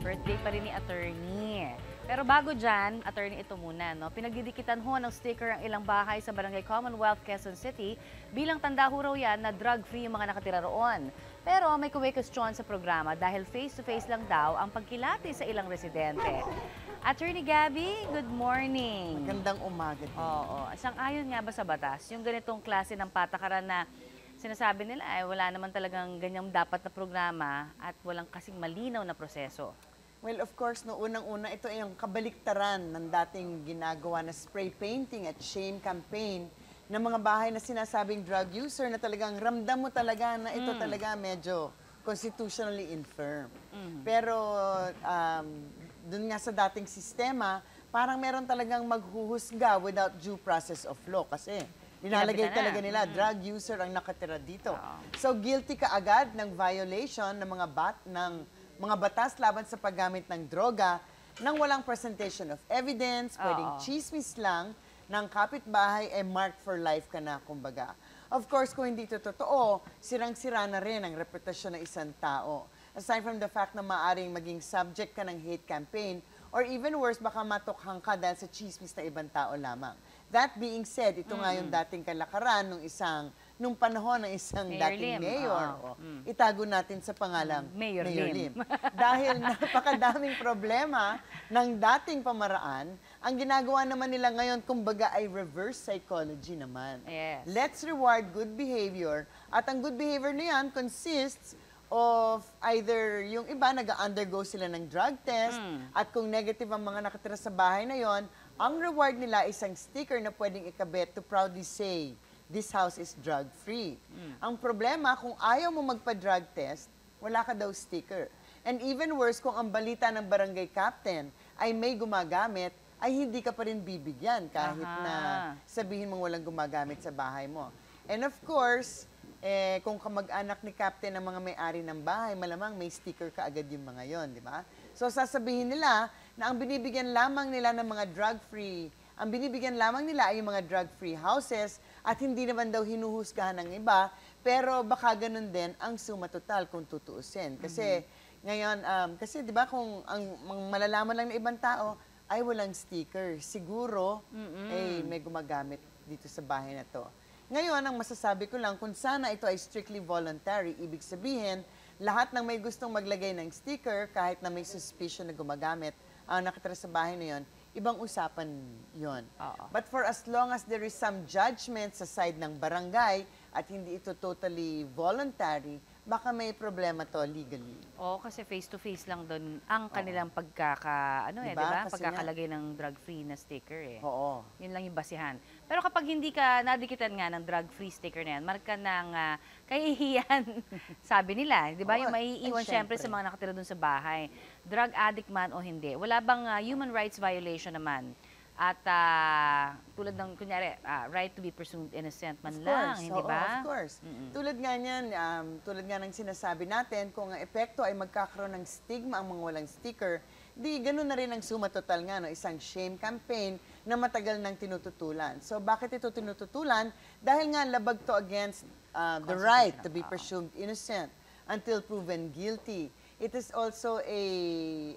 Birthday pa rin ni attorney. Pero bago dyan, attorney ito muna, no? Pinagdidikitan ho ng sticker ang ilang bahay sa Barangay Commonwealth, Quezon City bilang tanda ho raw yan na drug-free yung mga nakatira roon. Pero may kuwekestyon sa programa dahil face-to-face lang daw ang pagkilati sa ilang residente. Attorney Gabby, good morning. Magandang umaga din. Oo. Sang-ayon nga ba sa batas? Yung ganitong klase ng patakaran na sinasabi nila ay wala naman talagang ganyang dapat na programa at walang kasing malinaw na proseso. Well, of course, no unang-una, ito ay yung kabaliktaran ng dating ginagawa na spray painting at shame campaign ng mga bahay na sinasabing drug user na talagang ramdam mo talaga na ito talaga medyo constitutionally infirm. Pero um, dun nga sa dating sistema, parang meron talagang maghuhusga without due process of law kasi nilalagay talaga nila drug user ang nakatira dito. Oo. So guilty ka agad ng violation ng mga bat ng mga batas laban sa paggamit ng droga nang walang presentation of evidence, pwedeng Oo. chismis lang ng kapitbahay ay marked for life ka na, kumbaga. Of course, kung hindi ito totoo, sirang-sira na rin ang reputasyon ng isang tao. Aside from the fact na maaring maging subject ka ng hate campaign, or even worse, baka matukhang ka dahil sa chismis na ibang tao lamang. That being said, ito nga yung dating kalakaran ng isang, nung panahon ng isang Mayor dating Lim, mayor. oo. Oh, Itago natin sa pangalang Mayor Lim. Dahil napakadaming problema ng dating pamaraan, ang ginagawa naman nila ngayon, kumbaga ay reverse psychology naman. Yes. Let's reward good behavior. At ang good behavior na yan consists of either yung iba nag-undergo sila ng drug test Hmm. at kung negative ang mga nakatira sa bahay na yon, ang reward nila is isang sticker na pwedeng ikabit to proudly say, this house is drug-free. Hmm. Ang problema, kung ayaw mo magpa-drug test, wala ka daw sticker. And even worse, kung ang balita ng barangay captain ay may gumagamit, ay hindi ka pa rin bibigyan kahit Aha. na sabihin mong walang gumagamit sa bahay mo. And of course, eh, kung kamag-anak ni Captain ang mga may-ari ng bahay, malamang may sticker ka agad yung mga yon, di ba? So sasabihin nila na ang binibigyan lamang nila ng mga drug-free, ang binibigyan lamang nila ay yung mga drug-free houses at hindi naman daw hinuhusgahan ng iba, pero baka ganun din ang suma total kung tutuusin. Kasi ngayon, um, kasi di ba kung ang, ang malalaman lang ng ibang tao, ay walang sticker. Siguro, eh, may gumagamit dito sa bahay na to. Ngayon, ang masasabi ko lang, kung sana ito ay strictly voluntary, ibig sabihin, lahat ng may gustong maglagay ng sticker, kahit na may suspicion na gumagamit, ang nakatira sa bahay na yon, ibang usapan yon. But for as long as there is some judgment sa side ng barangay at hindi ito totally voluntary, baka may problema to legally. Oo, kasi face-to-face lang doon ang kanilang pagkaka, ano eh, di Diba? ba? Kasi nga- Pagkakalagay ng drug-free na sticker eh. Oo. Yun lang yung basihan. Pero kapag hindi ka nadikitan nga ng drug-free sticker na yan, marka ng ah, kahihiyan, sabi nila. Di ba? Yung maiiwan syempre sa mga nakatira dun sa bahay. Drug addict man o hindi. Wala bang ah, human rights violation naman? At ah, tulad ng, kunyari, ah, right to be presumed innocent man Of lang, course, hindi oo, ba? Of course. Tulad nga niyan, um, tulad nga ng sinasabi natin, kung ang epekto ay magkakaroon ng stigma ang mga walang sticker, di ganun na rin ang suma total nga, no? isang shame campaign na matagal nang tinututulan. So bakit ito tinututulan? Dahil nga labag to against uh, the right to be presumed innocent until proven guilty. It is also a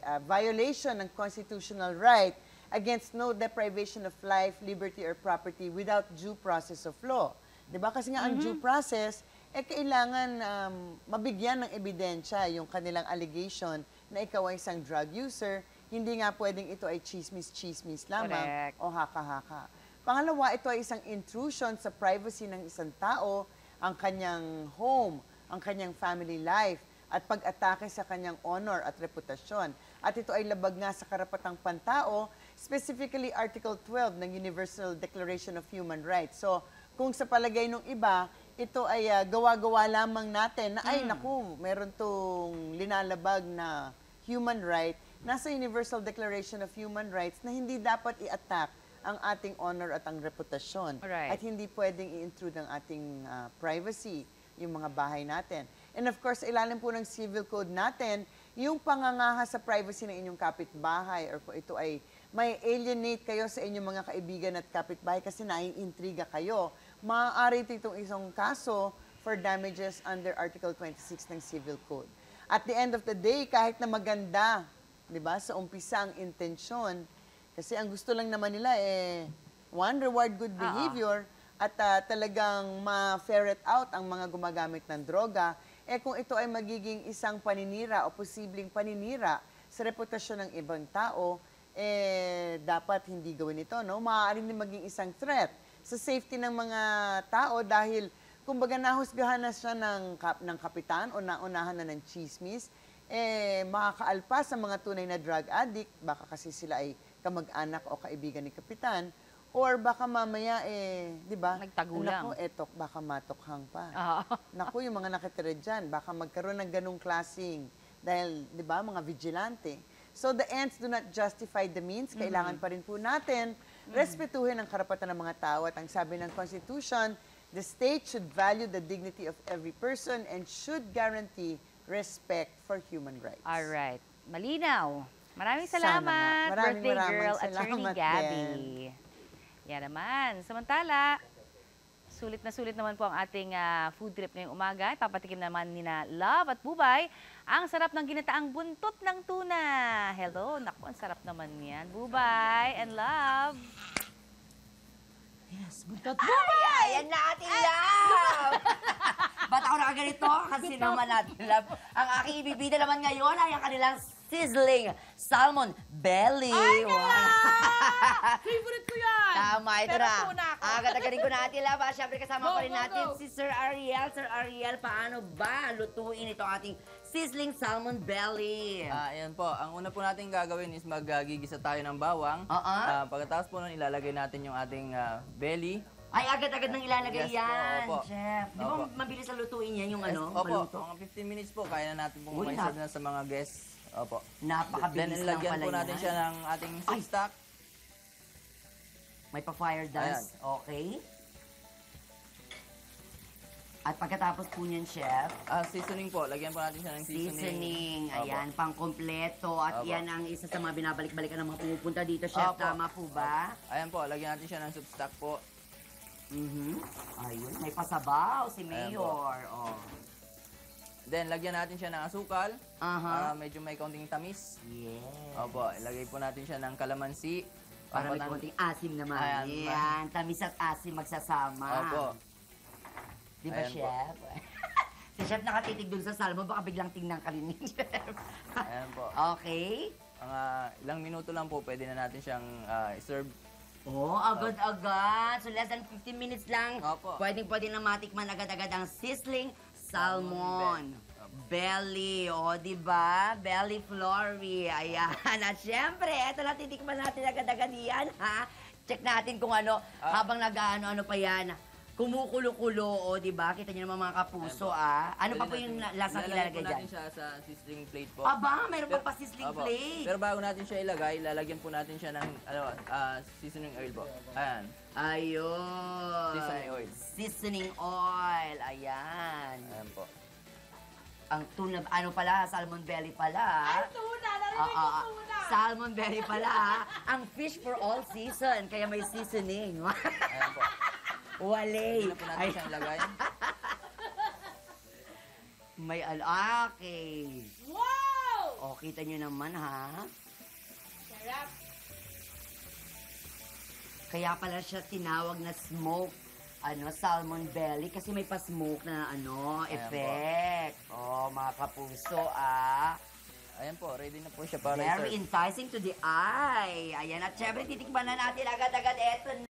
uh, violation ng constitutional right against no deprivation of life, liberty, or property without due process of law. 'Di ba? Kasi nga ang due process, eh kailangan um, mabigyan ng ebidensya yung kanilang allegation na ikaw ay isang drug user. Hindi nga pwedeng ito ay chismis-chismis lamang Correct. o haka-haka. Pangalawa, ito ay isang intrusion sa privacy ng isang tao, ang kanyang home, ang kanyang family life, at pag-atake sa kanyang honor at reputasyon. At ito ay labag nga sa karapatang pantao, specifically Article 12 ng Universal Declaration of Human Rights. So, kung sa palagay ng iba, ito ay ah, gawa-gawa lamang natin na ay naku, meron tong linalabag na human right, nasa Universal Declaration of Human Rights na hindi dapat i-attack ang ating honor at ang reputasyon. Alright. At hindi pwedeng i-intrude ang ating ah, privacy, yung mga bahay natin. And of course, ilalim po ng civil code natin, yung pangangaha sa privacy ng inyong kapitbahay or kung ito ay may alienate kayo sa inyong mga kaibigan at kapitbahay kasi naiintriga kayo, maaari ito itong isang kaso for damages under Article 26 ng Civil Code. At the end of the day, kahit na maganda di ba, sa umpisa ang intensyon. Kasi ang gusto lang naman nila eh, one, reward good Oo. behavior at ah, talagang ma-ferret out ang mga gumagamit ng droga. Eh kung ito ay magiging isang paninira o posibleng paninira sa reputasyon ng ibang tao, eh dapat hindi gawin ito, no? Maaaring din maging isang threat sa safety ng mga tao dahil kumbaga nahusgahan na siya ng, kap, ng kapitan o naunahan na ng chismis, eh makakaalpas sa mga tunay na drug addict, baka kasi sila ay kamag-anak o kaibigan ni kapitan, or baka mamaya eh, di ba? Nagtagulang. Naku, etok, baka matokhang pa. Oo. Naku, yung mga nakatira dyan, baka magkaroon ng ganong klasing dahil, di ba, mga vigilante. So the ends do not justify the means. Kailangan pa rin po natin respetuhin ang karapatan ng mga tao. At ang sabi ng Constitution, the state should value the dignity of every person and should guarantee respect for human rights. All right. Malinaw. Maraming Sana salamat, nga. Maraming birthday maraming girl, salamat Attorney Gabby. Yan naman. Samantala, sulit na sulit naman po ang ating ah, food trip ngayong umaga. Papatikim naman ni na Love at Bubay ang sarap ng ginataang buntot ng tuna. Hello, naku, ang sarap naman yan. Bubay and Love. Yes, buntot. Ay, ayan na ating love! Ba't ako nakaganito? Kasi naman natin love. Ang aking ibibida naman ngayon ay ang kanilang sizzling salmon belly. Ay, Favorite ko yan! Tama, ito Pero na. tuna ako. Agad-agarin ko na ating love. ah. Siyempre kasama Go, pa rin go, natin go. si Sir Ariel. Sir Ariel, paano ba lutuin itong ating sizzling salmon belly? Ah, ayan po. Ang una po natin gagawin is magigisa tayo ng bawang. Oo. Ah, pagkatapos po nun, ilalagay natin yung ating ah, belly. Ay, agad-agad nang ilalagay Yes po, yan, opo. Chef. Di ba mabilis na lutuin yan yung ano? Opo, maluto? mga 15 minutes po. Kaya na natin pong ma-serve na sa mga guests. Opo. Then, Napakabilis lang pala po natin siya ng ating Ay. soup stock. May pa-fire dust. Okay. At pagkatapos po niyan, chef, Ah, seasoning po. Lagyan po natin siya ng seasoning. seasoning. Opo. Ayan, pang kompleto. At Opo. yan ang isa sa mga binabalik-balikan ng mga pumupunta dito, chef. Opo. Tama po ba? Ayan po, lagyan natin siya ng soup stock po. Mhm. Ayun, may pasabaw si Ayan po. Mayor. Oh. Then, lagyan natin siya ng asukal. Aha. Para medyo may kaunting tamis. Yes. Opo, ilagay po natin siya ng kalamansi. Para may konting asim naman. Ayan. Yan, tamis at asim magsasama. Opo. Di ba, Ayan chef? si chef nakatitig dun sa salmo, baka biglang tingnan ka rin ni chef. Ayan po. okay. Mga ilang minuto lang po, pwede na natin siyang ah, serve. Oh, agad-agad. So less than 15 minutes lang. Opo. Pwedeng pwede na matikman agad-agad ang sizzling salmon. Belly, o, di ba? Belly Flory. Ayan. At syempre, eto na titikman natin agad-agad yan, ha? Check natin kung ano, Ah. habang nag-ano, ano pa yan. Kumukulo-kulo, o, di ba? Kita niyo naman mga kapuso, ah. Ano pa po yung natin- lasang ilalagay dyan? natin siya sa sizzling plate po. Aba, meron pa Pero- pa sizzling Opo. plate. Pero bago natin siya ilagay, lalagyan po natin siya ng ano, ah, seasoning oil po. Ayan. Ayun. Seasoning oil. Seasoning oil. Ayan. Ayan po. Ang tuna, ano pala, salmon belly pala. Ay, tuna! Narinig Ah, ko ah, ah. tuna! salmon belly pala. ah. Ang fish for all season, kaya may seasoning. Ayan po. Wale. Hindi na po natin Ay, siya ilagay. may al okay. Wow! O, kita nyo naman ha. Sarap! Kaya pala siya tinawag na smoke ano, salmon belly kasi may pa-smoke na ano, Ayan po. effect. Oh, mga kapuso, ah. Ayan po, ready na po siya para Very enticing to the eye. Ayan, at syempre titikman na natin agad-agad eto